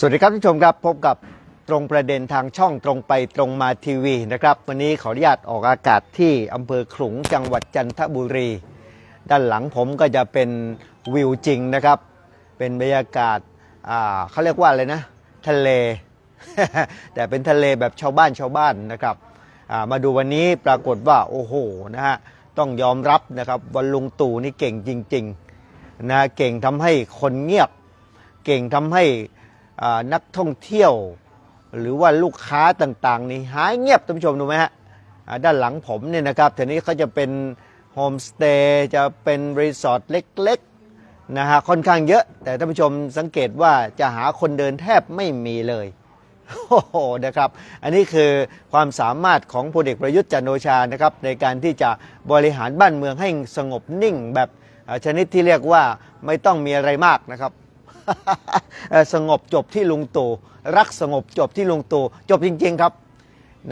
สวัสดีครับท่านผู้ชมครับพบกับตรงประเด็นทางช่องตรงไปตรงมาทีวีนะครับ วันนี้ขออนุญาตออกอากาศที่อำเภอขลุงจังหวัดจันทบุรี ด้านหลังผมก็จะเป็นวิวจริงนะครับ เป็นบรรยากาศเขาเรียกว่าอะไรนะ ทะเล แต่เป็นทะเลแบบชาวบ้านชาวบ้านนะครับามาดูวันนี้ปรากฏว่าโอ้โหนะฮะต้องยอมรับนะครับว่าลุงตู่นี่เก่งจริงๆนะเก่งทำให้คนเงียบ เก่งทำให้ นักท่องเที่ยว หรือว่าลูกค้าต่างๆ นี่หายเงียบท่านผู้ชมดูไหมฮะด้านหลังผมเนี่ยนะครับทีนี้เขาจะเป็นโฮมสเตย์จะเป็นรีสอร์ทเล็กๆนะฮะค่อนข้างเยอะ แต่ท่านผู้ชมสังเกตว่าจะหาคนเดินแทบไม่มีเลยโอ้โหนะครับ อันนี้คือความสามารถของพลเอกประยุทธ์จันโอชานะครับในการที่จะบริหารบ้านเมืองให้สงบนิ่งแบบชนิดที่เรียกว่าไม่ต้องมีอะไรมากนะครับ สงบจบที่ลุงตู่รักสงบจบที่ลุงตู่จบจริง ๆ ครับ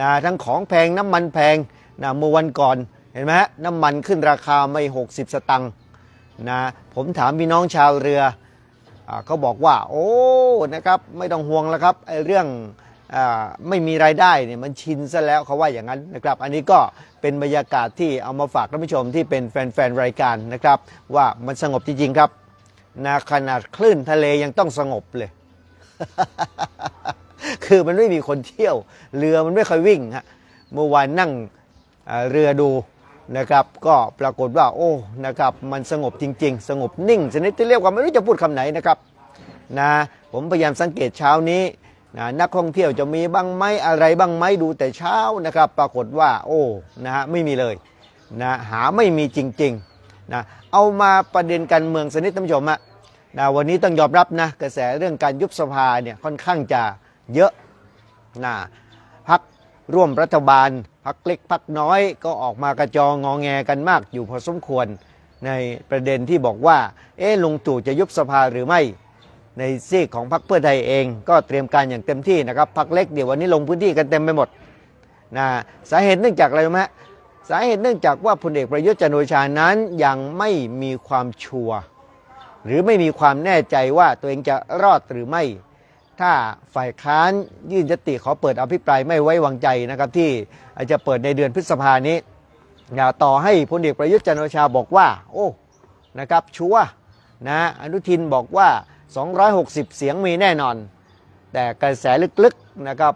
นะทั้งของแพงน้ำมันแพงนะเมื่อวันก่อนเห็นไหมฮะน้ำมันขึ้นราคาไม่ 60 สตังค์นะผมถามพี่น้องชาวเรืออเขาบอกว่า โอ้นะครับไม่ต้องห่วงแล้วครับไอ้เรื่องอไม่มีรายได้เนี่ยมันชินซะแล้วเขาว่าอย่างนั้นนะครับ อันนี้ก็เป็นบรรยากาศที่เอามาฝากท่านผู้ชมที่เป็นแฟนๆรายการนะครับ ว่ามันสงบจริงๆครับ นะขนาดคลื่นทะเลยังต้องสงบเลย คือมันไม่มีคนเที่ยว เรือมันไม่ค่อยวิ่งฮะเมื่อวานนั่งเรือดูนะครับ ก็ปรากฏว่าโอ้นะครับ มันสงบจริง ๆ สงบนิ่งชนิดที่เรียกว่าไม่รู้จะพูดคำไหนนะครับนะผมพยายามสังเกตเช้านี้นะนักท่องเที่ยวจะมีบ้างไหมอะไรบ้างไหมดูแต่เช้านะครับ ปรากฏว่า โอ้นะฮะไม่มีเลยนะหาไม่มีจริง ๆ นะเอามาประเด็นการเมืองสนิดท่านผู้ชมอะนะวันนี้ต้องยอมรับนะกระแสเรื่องการยุบสภาเนี่ยค่อนข้างจะเยอะนะพักร่วมรัฐบาลพักเล็กพักน้อยก็ออกมากระจองงองแงกันมากอยู่พอสมควรในประเด็นที่บอกว่า เอ๊ลุงตู่จะยุบสภาหรือไม่ ในซีกของพรรคเพื่อไทยเอง ก็เตรียมการอย่างเต็มที่นะครับพรรคเล็กเดี๋ยววันนี้ลงพื้นที่กันเต็มไปหมดนะสาเหตุเนื่องจากอะไรรู้ไหมฮะ สาเหตุเนื่องจากว่าพลเอกประยุทธ์จันโอชานั้นยังไม่มีความชัวร์หรือไม่มีความแน่ใจว่าตัวเองจะรอดหรือไม่ ถ้าฝ่ายค้านยื่นยติขอเปิดอภิปรายไม่ไว้วางใจนะครับที่จะเปิดในเดือนพฤษภานี้อย่าต่อให้พลเอกประยุทธ์จันโอชาบอกว่า โอ้นะครับชัวนะอนุทินบอกว่า 260 เสียงมีแน่นอน แต่กระแสลึกๆนะครับ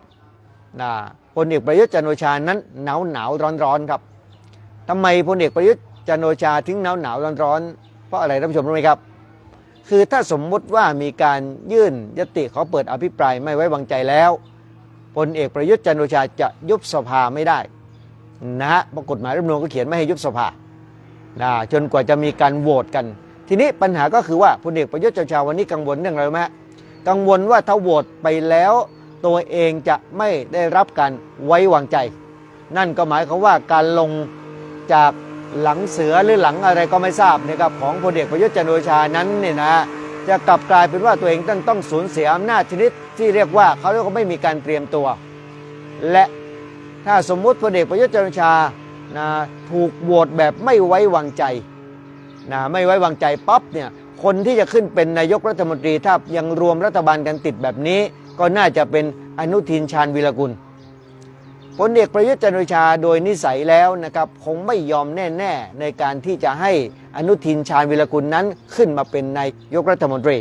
นะพลเอกประยุทธ์จันโอชานั้นหนาวหนาวร้อนๆครับ ทำไมพลเอกประยุทธ์จันโอชาถึงหนาวหนาวร้อนร้อนเพราะอะไรท่านผู้ชมรู้ไหมครับ คือถ้าสมมุติว่ามีการยื่นยติขอเปิดอภิปรายไม่ไว้วางใจแล้วพลเอกประยุทธ์จันโอชาจะยุบสภาไม่ได้นะฮะเพรากฎหมายรัฐมนูญก็เขียนไม่ให้ยุบสภานะจนกว่าจะมีการโหวตกัน ทีนี้ปัญหาก็คือว่าพลเอกประยุทธ์จันโอชาวันนี้กังวลเรื่องอะไรไหมกังวลว่าถ้าโหวตไปแล้วตัวเองจะไม่ได้รับการไว้วางใจ นั่นก็หมายความว่าการลง จากหลังเสือหรือหลังอะไรก็ไม่ทราบนะครับของพลเอกประยุทธ์จันโอชานั้นเนี่ยนะจะกลับกลายเป็นว่าตัวเองต้องต้องสูญเสียอำนาจชนิดที่เรียกว่าเขาเรียกว่าไม่มีการเตรียมตัว และถ้าสมมุติพลเอกประยุทธ์จันโอชานะถูกโหวตแบบไม่ไว้วางใจนะไม่ไว้วางใจปั๊บเนี่ยคนที่จะขึ้นเป็นนายกรัฐมนตรีถ้ายังรวมรัฐบาลกันติดแบบนี้ ก็น่าจะเป็นอนุทินชาญวีรกุล พลเอกประยุทธ์จันทร์โอชาโดยนิสัยแล้วนะครับคงไม่ยอมแน่ๆ ในการที่จะให้อนุทินชาญวิรกุลนั้นขึ้นมาเป็นนายกรัฐมนตรี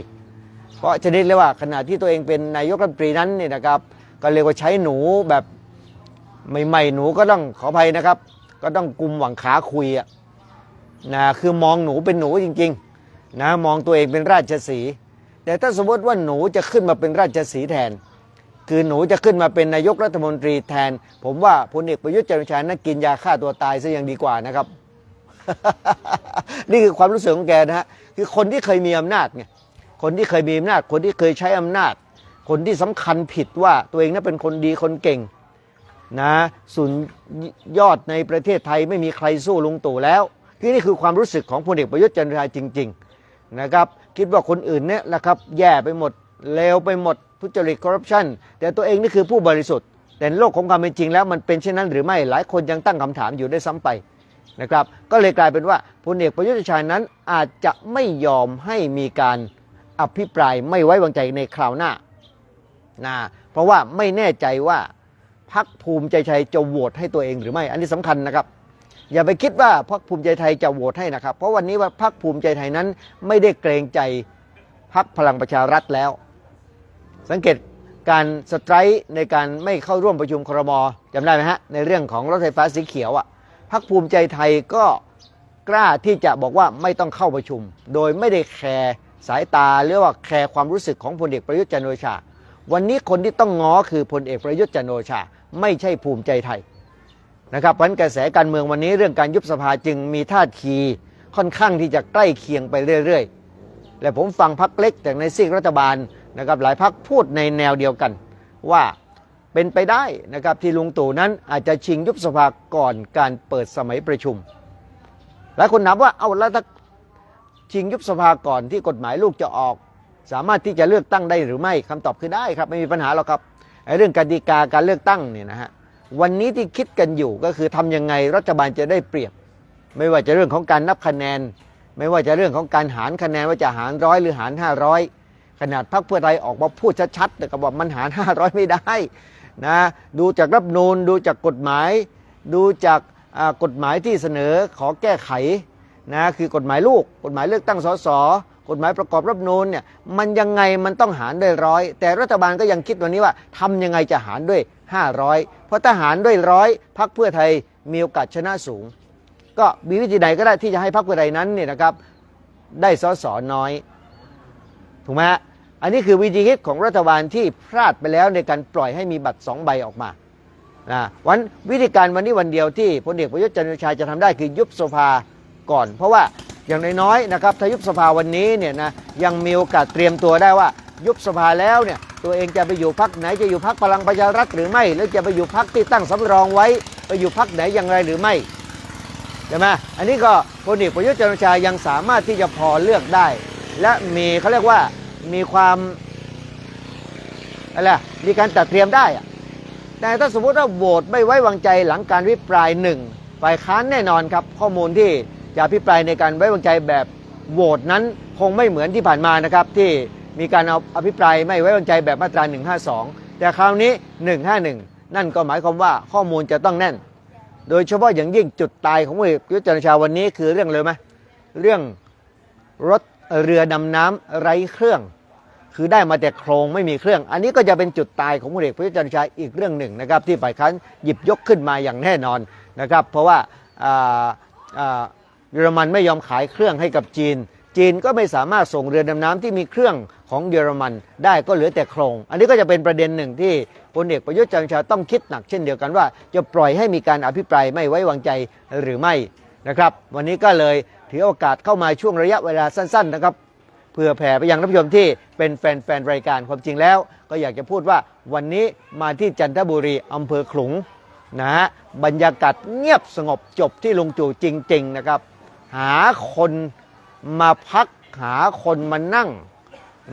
เพราะชนิดเลยว่าขณะที่ตัวเองเป็นนายกรัฐมนตรีนั้นเนี่ยนะครับก็เรียกว่าใช้หนูแบบใหม่ๆหนูก็ต้องขออภัยนะครับ ก็ต้องกุมหวังขาคุยอะนะคือมองหนูเป็นหนูจริงๆนะมองตัวเองเป็นราชสี แต่ถ้าสมมติว่าหนูจะขึ้นมาเป็นราชสีแทน คือหนูจะขึ้นมาเป็นนายกรัฐมนตรีแทน ผมว่าพลเอกประยุทธ์จันทร์โอชานั้นกินยาฆ่าตัวตายซะยังดีกว่านะครับ นี่คือความรู้สึกของแกนะฮะคือคนที่เคยมีอำนาจไงคนที่เคยมีอำนาจ คนที่เคยใช้อำนาจ คนที่สำคัญผิดว่าตัวเองนั้นเป็นคนดีคนเก่งนะสุนยอดในประเทศไทยไม่มีใครสู้ลุงตู่แล้วที่นี่คือความรู้สึกของพลเอกประยุทธ์จันทร์โอชาจริง ๆ นะครับ คิดว่าคนอื่นเนี่ยแหละครับ แย่ไปหมดเลวไปหมด ทุจริตคอร์รัปชันแต่ตัวเองนี่คือผู้บริสุทธิ์ แต่โลกของความเป็นจริงแล้วมันเป็นเช่นนั้นหรือไม่หลายคนยังตั้งคำถามอยู่ได้ซ้ำไปนะครับ ก็เลยกลายเป็นว่าพลเอกประยุทธ์จันทร์โอชานั้นอาจจะไม่ยอมให้มีการอภิปรายไม่ไว้วางใจในคราวหน้านะเพราะว่าไม่แน่ใจว่าพักภูมิใจไทยจะโหวตให้ตัวเองหรือไม่ อันนี้สำคัญนะครับ อย่าไปคิดว่าพรรคภูมิใจไทยจะโหวตให้นะครับ เพราะวันนี้ว่าพรรคภูมิใจไทยนั้นไม่ได้เกรงใจพรรคพลังประชารัฐแล้ว สังเกตการสไตร์ในการไม่เข้าร่วมประชุมครมจำได้ไหมฮะในเรื่องของรถไฟฟ้าสีเขียวอะพรรคภูมิใจไทยก็กล้าที่จะบอกว่าไม่ต้องเข้าประชุม โดยไม่ได้แคร์สายตาหรือว่าแคร์ความรู้สึกของพลเอกประยุทธ์จันโอชา วันนี้คนที่ต้องง้อคือพลเอกประยุทธ์จันโอชา ไม่ใช่ภูมิใจไทยนะครับเพราะกระแสการเมืองวันนี้เรื่องการยุบสภาจึงมีท่าทีค่อนข้างที่จะใกล้เคียงไปเรื่อย ๆ และผมฟังพักเล็กแต่ในซีกรัฐบาล นะครับหลายพักพูดในแนวเดียวกัน ว่าเป็นไปได้นะครับที่ลุงตู่นั้นอาจจะชิงยุบสภาก่อนการเปิดสมัยประชุมหลายคนถามว่าเอาแล้วถ้าชิงยุบสภาก่อนที่กฎหมายลูกจะออก สามารถที่จะเลือกตั้งได้หรือไม่คำตอบคือได้ครับไม่มีปัญหาหรอกครับไอ้เรื่องกติกาการเลือกตั้งเนี่ยนะฮะวันนี้ที่คิดกันอยู่ก็คือทำยังไงรัฐบาลจะได้เปรียบ ไม่ว่าจะเรื่องของการนับคะแนน ไม่ว่าจะเรื่องของการหารคะแนนว่าจะหารร้อยหรือหาร 500 ขนาดพรรคเพื่อไทยออกมาพูดชัดๆแต่ก็บอกมันหาร 500 ไม่ได้นะดูจากรัฐนูนดูจากกฎหมาย ดูจากกฎหมายที่เสนอขอแก้ไขนะคือกฎหมายลูก กฎหมายเลือกตั้งสสกฎหมายประกอบรัฐนูนเนี่ยมันยังไงมันต้องหารด้วยร้อยแต่รัฐบาลก็ยังคิดวันนี้ว่าทำยังไงจะหารด้วย 500 เพราะถ้าหารด้วยร้อยพักเพื่อไทยมีโอกาสชนะสูง ก็มีวิธีใดก็ได้ที่จะให้พักเพื่อไทยนั้นเนี่ยนะครับได้สสน้อยถูกไหมฮะ อันนี้คือวิธีคิดของรัฐบาลที่พลาดไปแล้วในการปล่อยให้มีบัตรสองใบออกมานะวันวิธีการวันนี้วันเดียวที่พลเอกประยุทธ์จันทร์โอชาจะทำได้คือยุบสภาก่อน เพราะว่าอย่างน้อยๆนะครับถ้ายุบสภาวันนี้เนี่ยนะยังมีโอกาสเตรียมตัวได้ว่ายุบสภาแล้วเนี่ยตัวเองจะไปอยู่พักไหนจะอยู่พักพลังประชารัฐหรือไม่หรือจะไปอยู่พักที่ตั้งสำรองไว้ ไปอยู่พักไหนอย่างไรหรือไม่ใช่ไหมอันนี้ก็พลเอกประยุทธ์จันทร์โอชายังสามารถที่จะพอเลือกได้ และมีเขาเรียกว่า มีความอะไรมีการจัดเตรียมได้อะแต่ถ้าสมมติว่าโหวตไม่ไว้วางใจหลังการวิปรายหนึ่งฝ่ายค้านแน่นอนครับ ข้อมูลที่จะพิปรายในการไว้วางใจแบบโหวตนั้นคงไม่เหมือนที่ผ่านมานะครับ ที่มีการเอาอภิปรายไม่ไว้วางใจแบบมาตรา 152 แต่คราวนี้ 151 นั่นก็หมายความว่าข้อมูลจะต้องแน่น โดยเฉพาะอย่างยิ่งจุดตายของพลเอกยุทธจันทร์ชาวันนี้คือเรื่องเลยไหมเรื่องรถ เรือดำน้ำไร้เครื่อง คือได้มาแต่โครงไม่มีเครื่อง อันนี้ก็จะเป็นจุดตายของพลเอกประยุทธ์จันทร์ชาอีกเรื่องหนึ่งนะครับ ที่ฝ่ายค้านหยิบยกขึ้นมาอย่างแน่นอนนะครับ เพราะว่าเยอรมันไม่ยอมขายเครื่องให้กับจีน จีนก็ไม่สามารถส่งเรือดำน้ำที่มีเครื่องของเยอรมันได้ก็เหลือแต่โครง อันนี้ก็จะเป็นประเด็นหนึ่งที่พลเอกประยุทธ์จันทร์ชาต้องคิดหนักเช่นเดียวกันว่า จะปล่อยให้มีการอภิปรายไม่ไว้วางใจหรือไม่นะครับ วันนี้ก็เลย ถือโอกาสเข้ามาช่วงระยะเวลาสั้นๆนะครับเพื่อแผ่ไปยังท่านผู้ชมที่เป็นแฟนๆรายการความจริงแล้ว ก็อยากจะพูดว่าวันนี้มาที่จันทบุรีอำเภอขลุงนะฮะบรรยากาศเงียบสงบจบที่ลุงจู่จริง ๆนะครับ หาคนมาพักหาคนมานั่ง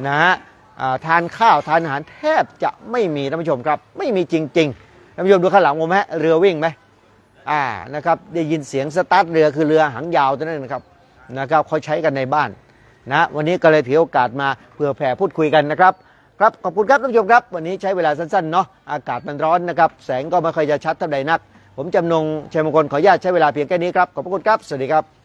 นะฮะทานข้าวทานอาหารแทบจะไม่มีท่านผู้ชมครับ ไม่มีจริงๆท่านผู้ชมดูข้างหลังผมไหมฮะเรือวิ่งไหม อ่านะครับได้ยินเสียงสตาร์ทเรือคือเรือหางยาวตัวนั้นนะครับนะครับเขาใช้กันในบ้านนะวันนี้ก็เลยถือโอกาสมาเพื่อแผ่พูดคุยกันนะครับครับขอบคุณครับท่านผู้ชมครับ วันนี้ใช้เวลาสั้นๆเนาะอากาศมันร้อนนะครับ แสงก็ไม่ค่อยจะชัดเท่าใดนัก ผมจำนงชัยมงคลขออนุญาตใช้เวลาเพียงแค่นี้ครับขอบพระคุณครับ สวัสดีครับ